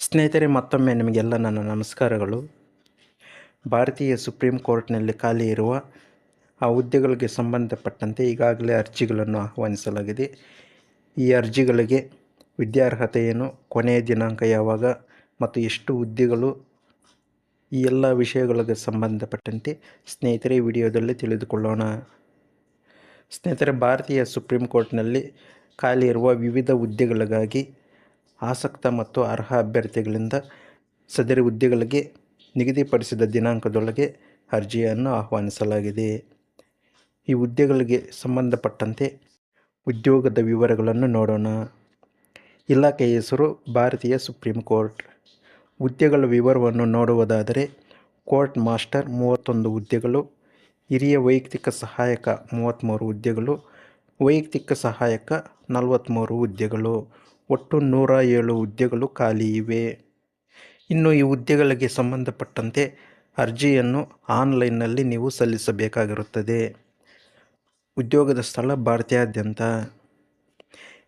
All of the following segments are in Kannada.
ಸ್ನೇಹಿತರೆ, ಮತ್ತೊಮ್ಮೆ ನಿಮಗೆಲ್ಲ ನನ್ನ ನಮಸ್ಕಾರಗಳು. ಭಾರತೀಯ ಸುಪ್ರೀಂ ಕೋರ್ಟ್ನಲ್ಲಿ ಖಾಲಿ ಇರುವ ಆ ಹುದ್ದೆಗಳಿಗೆ ಸಂಬಂಧಪಟ್ಟಂತೆ ಈಗಾಗಲೇ ಅರ್ಜಿಗಳನ್ನು ಆಹ್ವಾನಿಸಲಾಗಿದೆ. ಈ ಅರ್ಜಿಗಳಿಗೆ ವಿದ್ಯಾರ್ಹತೆ ಏನು ಕೊನೆಯ ದಿನಾಂಕ ಯಾವಾಗ ಮತ್ತು ಎಷ್ಟು ಹುದ್ದೆಗಳು, ಈ ಎಲ್ಲ ವಿಷಯಗಳಿಗೆ ಸಂಬಂಧಪಟ್ಟಂತೆ ಸ್ನೇಹಿತರೆ ವಿಡಿಯೋದಲ್ಲಿ ತಿಳಿದುಕೊಳ್ಳೋಣ. ಸ್ನೇಹಿತರೆ, ಭಾರತೀಯ ಸುಪ್ರೀಂ ಕೋರ್ಟ್ನಲ್ಲಿ ಖಾಲಿ ಇರುವ ವಿವಿಧ ಹುದ್ದೆಗಳಿಗಾಗಿ ಆಸಕ್ತ ಮತ್ತು ಅರ್ಹ ಅಭ್ಯರ್ಥಿಗಳಿಂದ ಸದರಿ ಹುದ್ದೆಗಳಿಗೆ ನಿಗದಿಪಡಿಸಿದ ದಿನಾಂಕದೊಳಗೆ ಅರ್ಜಿಯನ್ನು ಆಹ್ವಾನಿಸಲಾಗಿದೆ. ಈ ಹುದ್ದೆಗಳಿಗೆ ಸಂಬಂಧಪಟ್ಟಂತೆ ಉದ್ಯೋಗದ ವಿವರಗಳನ್ನು ನೋಡೋಣ. ಇಲಾಖೆಯ ಹೆಸರು ಭಾರತೀಯ ಸುಪ್ರೀಂ ಕೋರ್ಟ್. ಹುದ್ದೆಗಳ ವಿವರವನ್ನು ನೋಡುವುದಾದರೆ, ಕೋರ್ಟ್ ಮಾಸ್ಟರ್ ಮೂವತ್ತೊಂದು ಹುದ್ದೆಗಳು, ಹಿರಿಯ ವೈಯಕ್ತಿಕ ಸಹಾಯಕ ಮೂವತ್ತ್ಮೂರು ಹುದ್ದೆಗಳು, ವೈಯಕ್ತಿಕ ಸಹಾಯಕ ನಲವತ್ತ್ಮೂರು ಹುದ್ದೆಗಳು. ಒಟ್ಟು ನೂರ ಏಳು ಹುದ್ದೆಗಳು ಖಾಲಿ ಇವೆ. ಇನ್ನು ಈ ಹುದ್ದೆಗಳಿಗೆ ಸಂಬಂಧಪಟ್ಟಂತೆ ಅರ್ಜಿಯನ್ನು ಆನ್ಲೈನ್ನಲ್ಲಿ ನೀವು ಸಲ್ಲಿಸಬೇಕಾಗಿರುತ್ತದೆ. ಉದ್ಯೋಗದ ಸ್ಥಳ ಭಾರತೀಯಾದ್ಯಂತ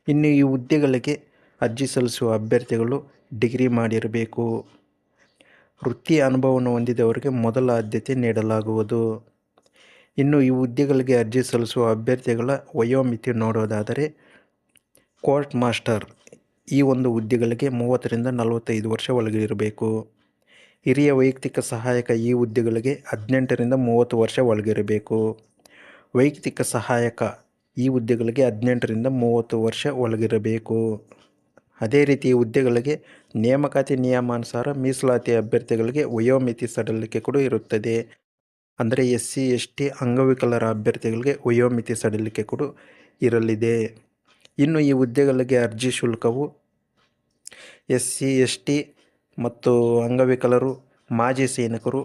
ಇನ್ನು ಈ ಹುದ್ದೆಗಳಿಗೆ ಅರ್ಜಿ ಸಲ್ಲಿಸುವ ಅಭ್ಯರ್ಥಿಗಳು ಡಿಗ್ರಿ ಮಾಡಿರಬೇಕು. ವೃತ್ತಿ ಅನುಭವವನ್ನು ಹೊಂದಿದವರಿಗೆ ಮೊದಲ ಆದ್ಯತೆ ನೀಡಲಾಗುವುದು. ಇನ್ನು ಈ ಹುದ್ದೆಗಳಿಗೆ ಅರ್ಜಿ ಸಲ್ಲಿಸುವ ಅಭ್ಯರ್ಥಿಗಳ ವಯೋಮಿತಿ ನೋಡೋದಾದರೆ ಕೋರ್ಟ್ ಮಾಸ್ಟರ್ ಈ ಒಂದು ಹುದ್ದೆಗಳಿಗೆ ಮೂವತ್ತರಿಂದ ನಲವತ್ತೈದು ವರ್ಷ ಒಳಗಿರಬೇಕು. ಹಿರಿಯ ವೈಯಕ್ತಿಕ ಸಹಾಯಕ ಈ ಹುದ್ದೆಗಳಿಗೆ ಹದಿನೆಂಟರಿಂದ ಮೂವತ್ತು ವರ್ಷ ಒಳಗಿರಬೇಕು. ವೈಯಕ್ತಿಕ ಸಹಾಯಕ ಈ ಹುದ್ದೆಗಳಿಗೆ ಹದಿನೆಂಟರಿಂದ ಮೂವತ್ತು ವರ್ಷ ಒಳಗಿರಬೇಕು. ಅದೇ ರೀತಿ ಈ ಹುದ್ದೆಗಳಿಗೆ ನೇಮಕಾತಿ ನಿಯಮಾನುಸಾರ ಮೀಸಲಾತಿ ಅಭ್ಯರ್ಥಿಗಳಿಗೆ ವಯೋಮಿತಿ ಸಡಿಲಿಕೆ ಕೂಡ ಇರುತ್ತದೆ. ಅಂದರೆ ಎಸ್ ಸಿ ಎಸ್ ಟಿ ಅಂಗವಿಕಲರ ಅಭ್ಯರ್ಥಿಗಳಿಗೆ ವಯೋಮಿತಿ ಸಡಿಲಿಕೆ ಕೂಡ ಇರಲಿದೆ. ಇನ್ನು ಈ ಹುದ್ದೆಗಳಿಗೆ ಅರ್ಜಿ ಶುಲ್ಕವು ಎಸ್ ಸಿ ಎಸ್ ಟಿ ಮತ್ತು ಅಂಗವಿಕಲರು, ಮಾಜಿ ಸೈನಿಕರು,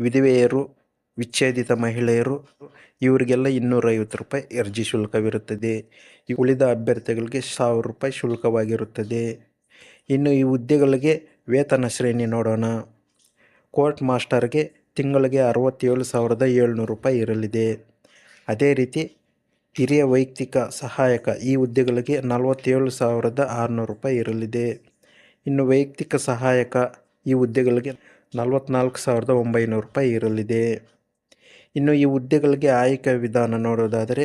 ವಿಧವೆಯರು, ವಿಚ್ಛೇದಿತ ಮಹಿಳೆಯರು, ಇವರಿಗೆಲ್ಲ ಇನ್ನೂರೈವತ್ತು ರೂಪಾಯಿ ಅರ್ಜಿ ಶುಲ್ಕವಿರುತ್ತದೆ. ಈ ಉಳಿದ ಅಭ್ಯರ್ಥಿಗಳಿಗೆ ಸಾವಿರ ರೂಪಾಯಿ ಶುಲ್ಕವಾಗಿರುತ್ತದೆ. ಇನ್ನು ಈ ಹುದ್ದೆಗಳಿಗೆ ವೇತನ ಶ್ರೇಣಿ ನೋಡೋಣ. ಕೋರ್ಟ್ ಮಾಸ್ಟರ್ಗೆ ತಿಂಗಳಿಗೆ ಅರವತ್ತೇಳು ಸಾವಿರದ ಏಳ್ನೂರು ರೂಪಾಯಿ ಇರಲಿದೆ. ಅದೇ ರೀತಿ ಹಿರಿಯ ವೈಯಕ್ತಿಕ ಸಹಾಯಕ ಈ ಹುದ್ದೆಗಳಿಗೆ ನಲವತ್ತೇಳು ಸಾವಿರದ ಆರುನೂರು ರೂಪಾಯಿ ಇರಲಿದೆ. ಇನ್ನು ವೈಯಕ್ತಿಕ ಸಹಾಯಕ ಈ ಹುದ್ದೆಗಳಿಗೆ ನಲವತ್ತ್ನಾಲ್ಕು ಸಾವಿರದ ಒಂಬೈನೂರು ರೂಪಾಯಿ ಇರಲಿದೆ. ಇನ್ನು ಈ ಹುದ್ದೆಗಳಿಗೆ ಆಯ್ಕೆ ವಿಧಾನ ನೋಡೋದಾದರೆ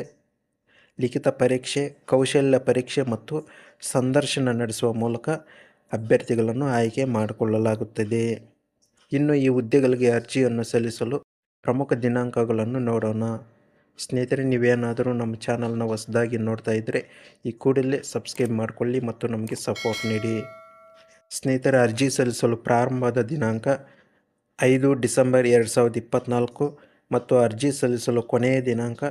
ಲಿಖಿತ ಪರೀಕ್ಷೆ, ಕೌಶಲ್ಯ ಪರೀಕ್ಷೆ ಮತ್ತು ಸಂದರ್ಶನ ನಡೆಸುವ ಮೂಲಕ ಅಭ್ಯರ್ಥಿಗಳನ್ನು ಆಯ್ಕೆ ಮಾಡಿಕೊಳ್ಳಲಾಗುತ್ತದೆ. ಇನ್ನು ಈ ಹುದ್ದೆಗಳಿಗೆ ಅರ್ಜಿಯನ್ನು ಸಲ್ಲಿಸಲು ಪ್ರಮುಖ ದಿನಾಂಕಗಳನ್ನು ನೋಡೋಣ. ಸ್ನೇಹಿತರೆ, ನೀವೇನಾದರೂ ನಮ್ಮ ಚಾನಲ್ನ ಹೊಸದಾಗಿ ನೋಡ್ತಾ ಇದ್ದರೆ ಈ ಕೂಡಲೇ ಸಬ್ಸ್ಕ್ರೈಬ್ ಮಾಡಿಕೊಳ್ಳಿ ಮತ್ತು ನಮಗೆ ಸಪೋರ್ಟ್ ನೀಡಿ. ಸ್ನೇಹಿತರ, ಅರ್ಜಿ ಸಲ್ಲಿಸಲು ಪ್ರಾರಂಭದ ದಿನಾಂಕ ಐದು ಡಿಸೆಂಬರ್ ಎರಡು ಸಾವಿರದ ಇಪ್ಪತ್ತ್ನಾಲ್ಕು ಮತ್ತು ಅರ್ಜಿ ಸಲ್ಲಿಸಲು ಕೊನೆಯ ದಿನಾಂಕ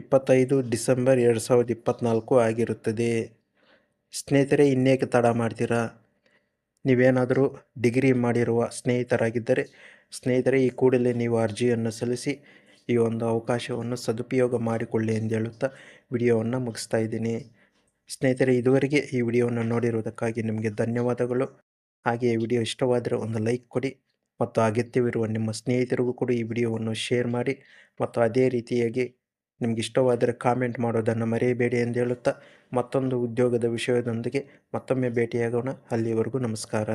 ಇಪ್ಪತ್ತೈದು ಡಿಸೆಂಬರ್ ಎರಡು ಸಾವಿರದ ಇಪ್ಪತ್ತ್ನಾಲ್ಕು ಆಗಿರುತ್ತದೆ. ಸ್ನೇಹಿತರೆ, ಇನ್ನೇಕೆ ತಡ ಮಾಡ್ತೀರಾ? ನೀವೇನಾದರೂ ಡಿಗ್ರಿ ಮಾಡಿರುವ ಸ್ನೇಹಿತರಾಗಿದ್ದರೆ, ಸ್ನೇಹಿತರೆ, ಈ ಕೂಡಲೇ ನೀವು ಅರ್ಜಿಯನ್ನು ಸಲ್ಲಿಸಿ ಈ ಒಂದು ಅವಕಾಶವನ್ನು ಸದುಪಯೋಗ ಮಾಡಿಕೊಳ್ಳಿ ಎಂದು ಹೇಳುತ್ತಾ ವಿಡಿಯೋವನ್ನು ಮುಗಿಸ್ತಾ ಇದ್ದೀನಿ. ಸ್ನೇಹಿತರೆ, ಇದುವರೆಗೆ ಈ ವಿಡಿಯೋವನ್ನು ನೋಡಿರುವುದಕ್ಕಾಗಿ ನಿಮಗೆ ಧನ್ಯವಾದಗಳು. ಹಾಗೆ ಈ ವಿಡಿಯೋ ಇಷ್ಟವಾದರೆ ಒಂದು ಲೈಕ್ ಕೊಡಿ ಮತ್ತು ಅಗತ್ಯವಿರುವ ನಿಮ್ಮ ಸ್ನೇಹಿತರಿಗೂ ಕೂಡ ಈ ವಿಡಿಯೋವನ್ನು ಶೇರ್ ಮಾಡಿ ಮತ್ತು ಅದೇ ರೀತಿಯಾಗಿ ನಿಮ್ಗೆ ಇಷ್ಟವಾದರೆ ಕಾಮೆಂಟ್ ಮಾಡೋದನ್ನು ಮರೆಯಬೇಡಿ ಎಂದು ಹೇಳುತ್ತಾ ಮತ್ತೊಂದು ಉದ್ಯೋಗದ ವಿಷಯದೊಂದಿಗೆ ಮತ್ತೊಮ್ಮೆ ಭೇಟಿಯಾಗೋಣ. ಅಲ್ಲಿವರೆಗೂ ನಮಸ್ಕಾರ.